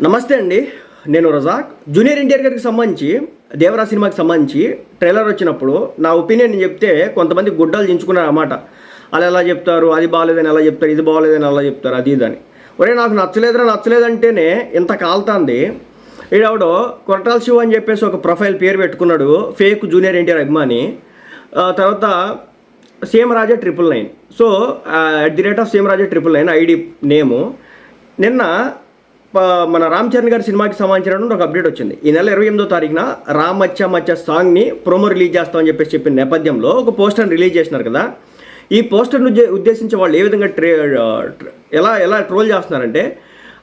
నమస్తే అండి. నేను రజాక్. జూనియర్ ఎన్టీఆర్ గారికి సంబంధించి దేవరా సినిమాకి సంబంధించి ట్రైలర్ వచ్చినప్పుడు నా ఒపీనియన్ చెప్తే కొంతమంది గుడ్డలు దించుకున్నారు అన్నమాట అలా ఎలా చెప్తారు? అది బాగాలేదని ఎలా చెప్తారు? ఇది బాగాలేదని అలా చెప్తారు? అది ఇదని ఒరే నాకు నచ్చలేదురా నచ్చలేదంటేనే ఇంత కాలుతాంది. ఈడవడు కొరటాల శివ అని చెప్పేసి ఒక ప్రొఫైల్ పేరు పెట్టుకున్నాడు ఫేక్ జూనియర్ ఎన్టీఆర్ అభిమాని. తర్వాత same Raja triple nine. So at the rate of same Raja triple nine ID name. నిన్న మన రామ్ చరణ్ గారి సినిమాకి సంబంధించిన ఒక అప్డేట్ వచ్చింది. ఈ నెల ఇరవై ఎనిమిదో తారీఖున రామ్ మచ్చ సాంగ్ని ప్రోమో రిలీజ్ చేస్తామని చెప్పేసి చెప్పిన నేపథ్యంలో ఒక పోస్టర్ని రిలీజ్ చేసినారు కదా. ఈ పోస్టర్ను ఉద్దేశించి వాళ్ళు ఏ విధంగా ట్రే ట్ర- ఎలా ఎలా ట్రోల్ చేస్తున్నారంటే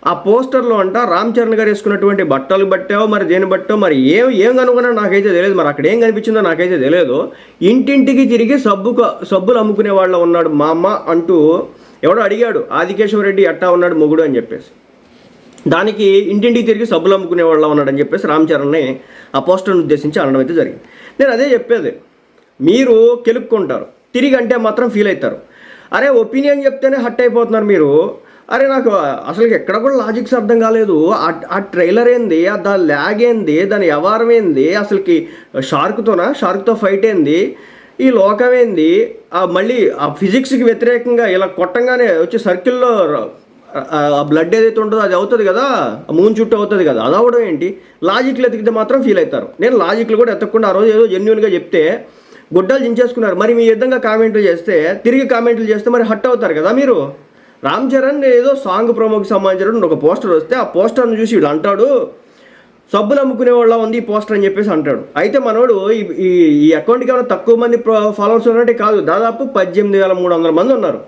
ఆ పోస్టర్లో అంట రామ్ చరణ్ గారు వేసుకున్నటువంటి బట్టలు బట్టో మరి దేని బట్టో మరి ఏం ఏం కనుగొన్నా నాకైతే తెలియదు. మరి అక్కడ ఏం కనిపించిందో నాకైతే తెలియదు. ఇంటింటికి తిరిగి సబ్బు సబ్బులు అమ్ముకునే వాళ్ళ ఉన్నాడు మా అమ్మ అంటూ ఎవడో అడిగాడు ఆదికేశ్వర రెడ్డి అట్టా ఉన్నాడు మొగుడు అని చెప్పేసి. దానికి ఇంటింటికి తిరిగి సబ్బులు అమ్ముకునే వాళ్ళ ఉన్నాడని చెప్పేసి రామచరణ్ని అపోస్టర్ని ఆ పోస్టర్ని ఉద్దేశించి అనడం అయితే జరిగింది. నేను అదే చెప్పేది. మీరు కెలుక్కుంటారు. తిరిగి అంటే మాత్రం ఫీల్ అవుతారు. అరే ఒపీనియన్ చెప్తేనే హట్ అయిపోతున్నారు మీరు. అరే నాకు అసలు ఎక్కడ కూడా లాజిక్స్ అర్థం కాలేదు. ఆ- ట్రైలర్ ఏంది? ఆ దాని ల్యాగ్ ఏంది? దాని వ్యవహారం ఏంది? అసలుకి షార్క్తోనా? షార్క్తో ఫైట్ ఏంది? ఈ లోకం ఏంది? ఆ మళ్ళీ ఆ ఫిజిక్స్కి వ్యతిరేకంగా ఇలా కొట్టంగానే వచ్చి సర్కిల్లో ఆ బ్లడ్ ఏదైతే ఉంటుందో అది అవుతుంది కదా? ఆ మూన్ చుట్టూ అవుతుంది కదా? అది అవడం ఏంటి? లాజిక్లు ఎతికితే మాత్రం ఫీల్ అవుతారు. నేను లాజిక్లు కూడా ఎత్తకుండా ఆ రోజు ఏదో జెన్యున్గా చెప్తే గుడ్డలు దించేసుకున్నారు మరి మీ విధంగా కామెంట్లు చేస్తే తిరిగి కామెంట్లు చేస్తే మరి హట్ అవుతారు కదా మీరు? రామ్ చరణ్ ఏదో సాంగ్ ప్రోమోకి సంబంధించిన ఒక పోస్టర్ వస్తే ఆ పోస్టర్ను చూసి వీళ్ళు అంటాడు సబ్బులు అమ్ముకునే వాళ్ళ ఉంది ఈ పోస్టర్ అని చెప్పేసి అంటాడు. అయితే మనోడు ఈ ఈ ఈ అకౌంట్కి ఏమైనా తక్కువ మంది ఫాలోవర్స్ ఉన్నట్టే కాదు. దాదాపు పద్దెనిమిది వేల మూడు వందల మంది ఉన్నారు.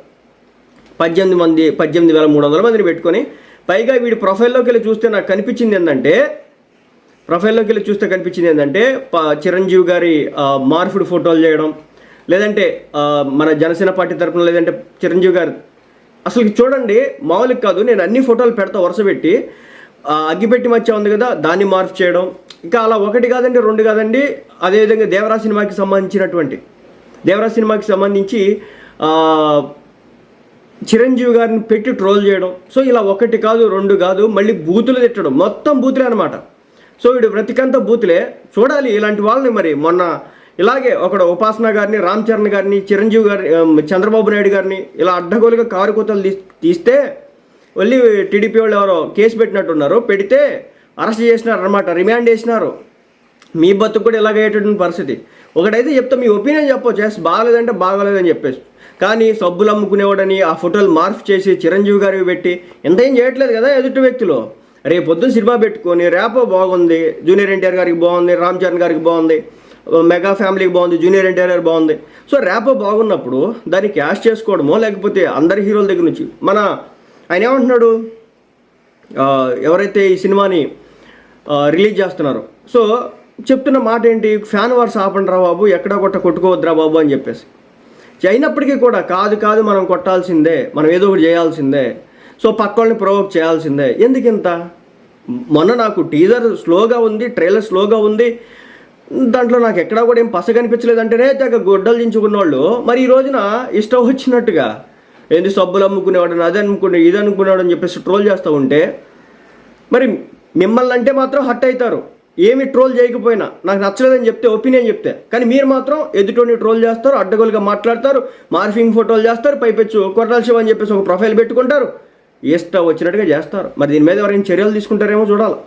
పద్దెనిమిది మంది పద్దెనిమిది వేల మూడు వందల మందిని పెట్టుకొని పైగా వీడి ప్రొఫైల్లోకి వెళ్ళి చూస్తే నాకు కనిపించింది ఏంటంటే ప్రొఫైల్లోకి వెళ్ళి చూస్తే కనిపించింది ఏంటంటే చిరంజీవి గారి మార్ఫుడ్ మార్పుడు ఫోటోలు చేయడం లేదంటే మన జనసేన పార్టీ తరఫున లేదంటే చిరంజీవి గారు. అసలు చూడండి మామూలుగా కాదు నేను అన్ని ఫోటోలు పెడతా వరుస పెట్టి అగ్గిపెట్టి మధ్య ఉంది కదా దాన్ని మార్పు చేయడం. ఇంకా అలా ఒకటి కాదండి రెండు కాదండి అదేవిధంగా దేవరా సినిమాకి సంబంధించినటువంటి దేవరా సినిమాకి సంబంధించి చిరంజీవి గారిని పెట్టి ట్రోల్ చేయడం. సో ఇలా ఒకటి కాదు రెండు కాదు మళ్ళీ బూతులు తిట్టడం. మొత్తం బూతులే అనమాట సో వీడు బ్రతికంతా బూతులే. చూడాలి ఇలాంటి వాళ్ళని మరి. మొన్న ఇలాగే ఒకడు ఉపాసన గారిని రామ్ చరణ్ గారిని చిరంజీవి గారిని చంద్రబాబు నాయుడు గారిని ఇలా అడ్డగోలుగా కారు కూతలు తీ తీస్తే మళ్ళీ టీడీపీ వాళ్ళు ఎవరో కేసు పెట్టినట్టున్నారు. పెడితే అరెస్ట్ చేసినారు అనమాట రిమాండ్ చేసినారు. మీ బతుకు కూడా ఇలాగయ్యేటటువంటి పరిస్థితి. ఒకటైతే చెప్తా మీ ఒపీనియన్ చెప్పొచ్చు ఎస్ బాగలేదంటే బాగాలేదని చెప్పేసి. కానీ సబ్బులు అమ్ముకునేవాడని ఆ ఫోటోలు మార్ఫ్ చేసి చిరంజీవి గారికి పెట్టి ఎంతేం చేయట్లేదు కదా ఎదుటి వ్యక్తులు. రేపు పొద్దున్న సినిమా పెట్టుకొని రేపో బాగుంది జూనియర్ ఎన్టీఆర్ గారికి బాగుంది రామ్ చరణ్ గారికి బాగుంది మెగా ఫ్యామిలీకి బాగుంది జూనియర్ ఎన్టీఆర్ బాగుంది. సో రేపో బాగున్నప్పుడు దాన్ని క్యాష్ చేసుకోవడమో లేకపోతే అందరి హీరోల దగ్గర నుంచి మన ఆయన ఏమంటున్నాడు? ఎవరైతే ఈ సినిమాని రిలీజ్ చేస్తున్నారో. సో చెప్తున్న మాట ఏంటి? ఫ్యాన్ వార్స్ ఆపండి రా బాబు ఎక్కడ కొట్ట కొట్టుకోవద్దురా బాబు అని చెప్పేసి. అయినప్పటికీ కూడా కాదు కాదు మనం కొట్టాల్సిందే మనం ఏదో ఒకటి చేయాల్సిందే. సో పక్క వాళ్ళని ప్రొవోక్ చేయాల్సిందే. ఎందుకు ఇంత? మొన్న నాకు టీజర్ స్లోగా ఉంది ట్రైలర్ స్లోగా ఉంది. దాంట్లో నాకు ఎక్కడా కూడా ఏం పస తెగ గొడ్డలు దించుకున్న వాళ్ళు మరి ఈ రోజున ఇష్టం వచ్చినట్టుగా ఏంది సబ్బులు అమ్ముకునేవాడు అది అనుకునే ఇది అనుకునేవాడు అని చెప్పేసి ట్రోల్ చేస్తూ ఉంటే మరి మిమ్మల్ని అంటే మాత్రం హట్ అవుతారు. ఏమి ట్రోల్ చేయకపోయినా నాకు నచ్చలేదని చెప్తే ఒపీనియన్ చెప్తే. కానీ మీరు మాత్రం ఎదుటోని ట్రోల్ చేస్తారు అడ్డగోలుగా మాట్లాడతారు మార్ఫింగ్ ఫోటోలు చేస్తారు పైపెచ్చు కొట్టాల శివ అని చెప్పేసి ఒక ప్రొఫైల్ పెట్టుకుంటారు. ఇష్టం వచ్చినట్టుగా చేస్తారు. మరి దీని మీద ఎవరైనా చర్యలు తీసుకుంటారేమో చూడాలి.